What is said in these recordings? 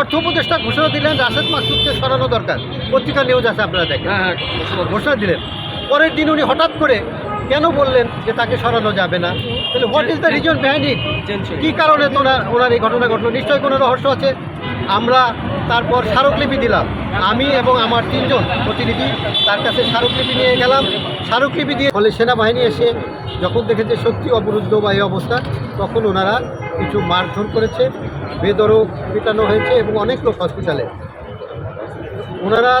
অর্থ উপদেষ্টা ঘোষণা দিলেন রাশেদ মাসুদকে সরানো দরকার। পত্রিকা নিউজ আছে আপনারা দেখেন। হ্যাঁ হ্যাঁ ঘোষণা দিলেন। পরের দিন উনি হঠাৎ করে কেন বললেন যে তাকে সরানো যাবে না? তাহলে what is the reason behind it কী কারণে তোরা ওনার এই ঘটনা ঘটলো? নিশ্চয়ই কোনো রহস্য আছে? আমরা তারপর স্মারকলিপি দিলাম। আমি এবং আমার তিনজন প্রতিনিধি তার কাছে স্মারকলিপি নিয়ে গেলাম। স্মারকলিপি দিয়ে ফলে সেনাবাহিনী এসে যখন দেখেছে সত্যি অবরুদ্ধ বা এই অবস্থা তখন ওনারা কিছু মারধর করেছে বেদরও পিটানো হয়েছে এবং অনেক লোক হসপিটালে ওনারা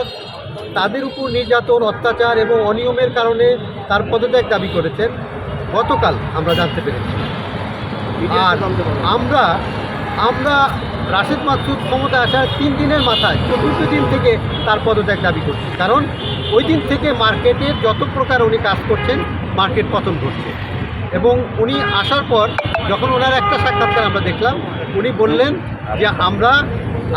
তাদের উপর নির্যাতন অত্যাচার এবং অনিয়মের কারণে তার পদত্যাগ দাবি করেছেন। গতকাল আমরা জানতে পেরেছি। আর আমরা আমরা রাশেদ মাকসুদ ক্ষমতা আসার তিন দিনের মাথায় চতুর্থ দিন থেকে তার পদত্যাগ দাবি করছি। কারণ ওই দিন থেকে মার্কেটে যত প্রকার উনি কাজ করছেন, মার্কেট পতন ঘটছে। এবং উনি আসার পর যখন ওনার একটা সাক্ষাৎকার আমরা দেখলাম, উনি বললেন যে আমরা,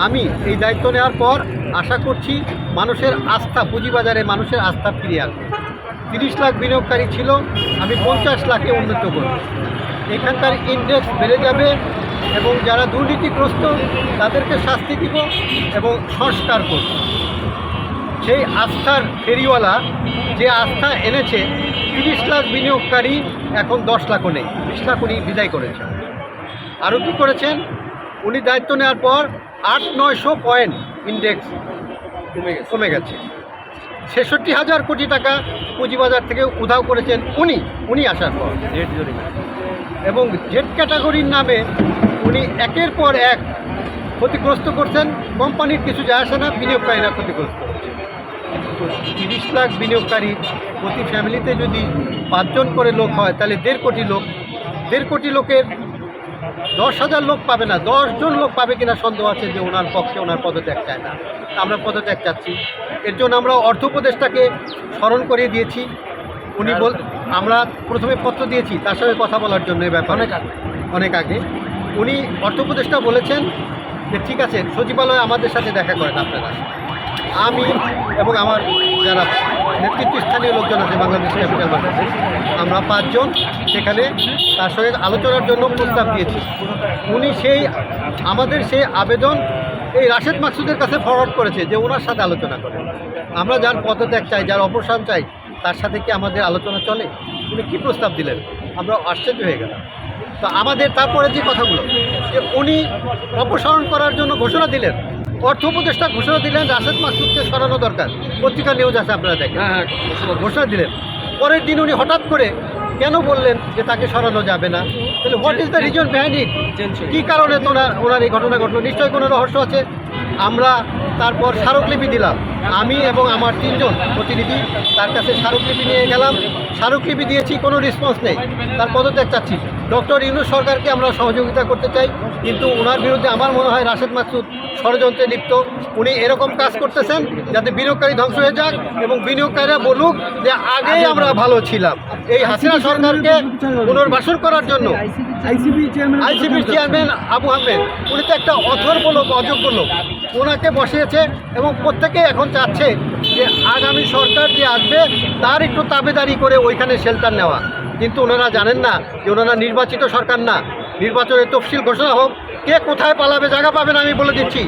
আমি এই দায়িত্ব নেওয়ার পর আশা করছি মানুষের আস্থা, পুঁজিবাজারে মানুষের আস্থা ফিরিয়ে আসবে তিরিশ লাখ বিনিয়োগকারী ছিল, আমি পঞ্চাশ লাখে উন্নত করব। এখানকার ইন্ডেক্স বেড়ে যাবে এবং যারা দুর্নীতিগ্রস্ত, তাদেরকে শাস্তি দিব এবং সংস্কার করব। সেই আস্থার ফেরিওয়ালা যে আস্থা এনেছে, তিরিশ লাখ বিনিয়োগকারী এখন দশ লাখও নেই। বিশ লাখ উনি বিদায় করেছেন। আরও কী করেছেন? উনি দায়িত্ব নেওয়ার পর আট নয়শো পয়েন্ট ইন্ডেক্স কমে গেছে। কমে গেছে। ছেষট্টি হাজার কোটি টাকা পুঁজিবাজার থেকে উধাও করেছেন উনি। উনি আসার পর। এবং জেড ক্যাটাগরির নামে উনি একের পর এক ক্ষতিগ্রস্ত করছেন। কোম্পানির কিছু যায় আসে না, বিনিয়োগকারীরা ক্ষতিগ্রস্ত হচ্ছে। তিরিশ লাখ বিনিয়োগকারী প্রতি ফ্যামিলিতে যদি পাঁচজন করে লোক হয়, তাহলে দেড় কোটি লোক। দেড় কোটি লোকের দশ হাজার লোক পাবে না জন লোক পাবে কিনা সন্দেহ আছে যে ওনার পক্ষে ওনার পদত্যাগ চায় না। আমরা পদত্যাগ চাচ্ছি। এর জন্য আমরা অর্থ উপদেষ্টাকে স্মরণ করিয়ে দিয়েছি। উনি বল আমরা প্রথমে পত্র দিয়েছি তার সঙ্গে কথা বলার জন্য এই ব্যাপারে। অনেক আগে। অনেক আগে। উনি অর্থ উপদেষ্টা বলেছেন যে ঠিক আছে সচিবালয়ে আমাদের সাথে দেখা করেন আপনারা। আমি এবং আমার যারা নেতৃত্বস্থানীয় লোকজন আছে বাংলাদেশ ক্যাপিটাল মার্কেটে আমরা পাঁচজন সেখানে তার সঙ্গে আলোচনার জন্য প্রস্তাব দিয়েছি। উনি সেই আমাদের সেই আবেদন এই রাশেদ মাকসুদের কাছে ফরওয়ার্ড করেছে যে ওনার সাথে আলোচনা করেন। আমরা যার পদত্যাগ চাই যার অপসারণ চাই তার সাথে কি আমাদের আলোচনা চলে? উনি কী প্রস্তাব দিলেন? আমরা আশ্চর্য হয়ে গেলাম। তো আমাদের তারপরে যে কথাগুলো যে উনি অপসারণ করার জন্য ঘোষণা দিলেন অর্থ উপদেষ্টা ঘোষণা দিলেন রাশেদ মাকসুদকে সরানো দরকার। পত্রিকা নিউজ আছে আপনারা দেখেন। হ্যাঁ হ্যাঁ ঘোষণা দিলেন। পরের দিন উনি হঠাৎ করে কেন বললেন যে তাকে সরানো যাবে না? তাহলে what is the reason behind it কী কারণে তোনার ওনার এই ঘটনা ঘটলো? নিশ্চয়ই কোনো রহস্য আছে? আমরা তারপর স্মারকলিপি দিলাম। আমি এবং আমার তিনজন প্রতিনিধি তার কাছে স্মারকলিপি নিয়ে গেলাম। স্মারকলিপি দিয়েছি কোনো রেসপন্স নেই। তার পদত্যাগ চাচ্ছি। ডক্টর ইউনুস সরকারকে আমরা সহযোগিতা করতে চাই, কিন্তু ওনার বিরুদ্ধে আমার মনে হয় রাশেদ মাকসুদ ষড়যন্ত্রে লিপ্ত। উনি এরকম কাজ করতেছেন যাতে বিনিয়োগকারী ধ্বংস হয়ে যাক এবং বিনিয়োগকারীরা বলুক যে আগেই আমরা ভালো ছিলাম। এই হাসিনা সরকারকে পুনর্বাসন করার জন্য আইসিবির চেয়ারম্যান আবু আহমেদ উনি তো একটা অথর্ব লোক অযোগ্য লোক। ওনাকে বসিয়েছে এবং প্রত্যেকেই এখন চাচ্ছে যে আগামী সরকার যে আসবে তার একটু তাবেদারি করে ওইখানে শেল্টার নেওয়া। কিন্তু ওনারা জানেন না যে ওনারা নির্বাচিত সরকার না। নির্বাচনের তফসিল ঘোষণা হোক কে কোথায় পালাবে জায়গা পাবেন আমি বলে দিচ্ছি।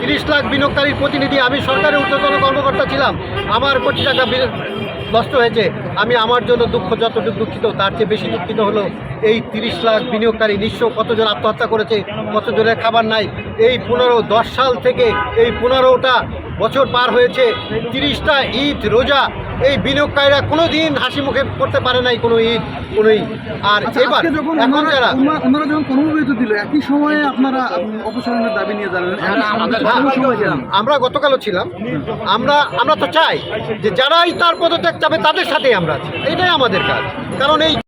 তিরিশ লাখ বিনিয়োগকারীর প্রতিনিধি আমি সরকারের ঊর্ধ্বতন কর্মকর্তা ছিলাম। আমার কোটি টাকা নষ্ট হয়েছে। আমি আমার জন্য দুঃখ যতটুকু দুঃখিত, তার চেয়ে বেশি দুঃখিত হলো এই তিরিশ লাখ বিনিয়োগকারী নিঃস্ব কতজন আত্মহত্যা করেছে, কতজনের খাবার নাই। এই পনেরো, দশ সাল থেকে এই পনেরোটা বছর পার হয়েছে, তিরিশটা ঈদ, রোজা এই বিনিয়োগকারীরা কোনো দিন হাসি মুখে করতে পারে নাই কোনো ঈদ কোনো ঈদ আর আচ্ছা, এবার যখন এখন যারা ওনারা- যখন কর্মবিরতি দিল একই সময়ে আপনারা অপসারণের দাবি নিয়ে জানালেন কেন? আমরা গতকালও ছিলাম। আমরা আমরা তো চাই যে যারাই তার পদত্যাগ চাবে তাদের সাথেই আমরা আছি। এটাই আমাদের কাজ। কারণ এই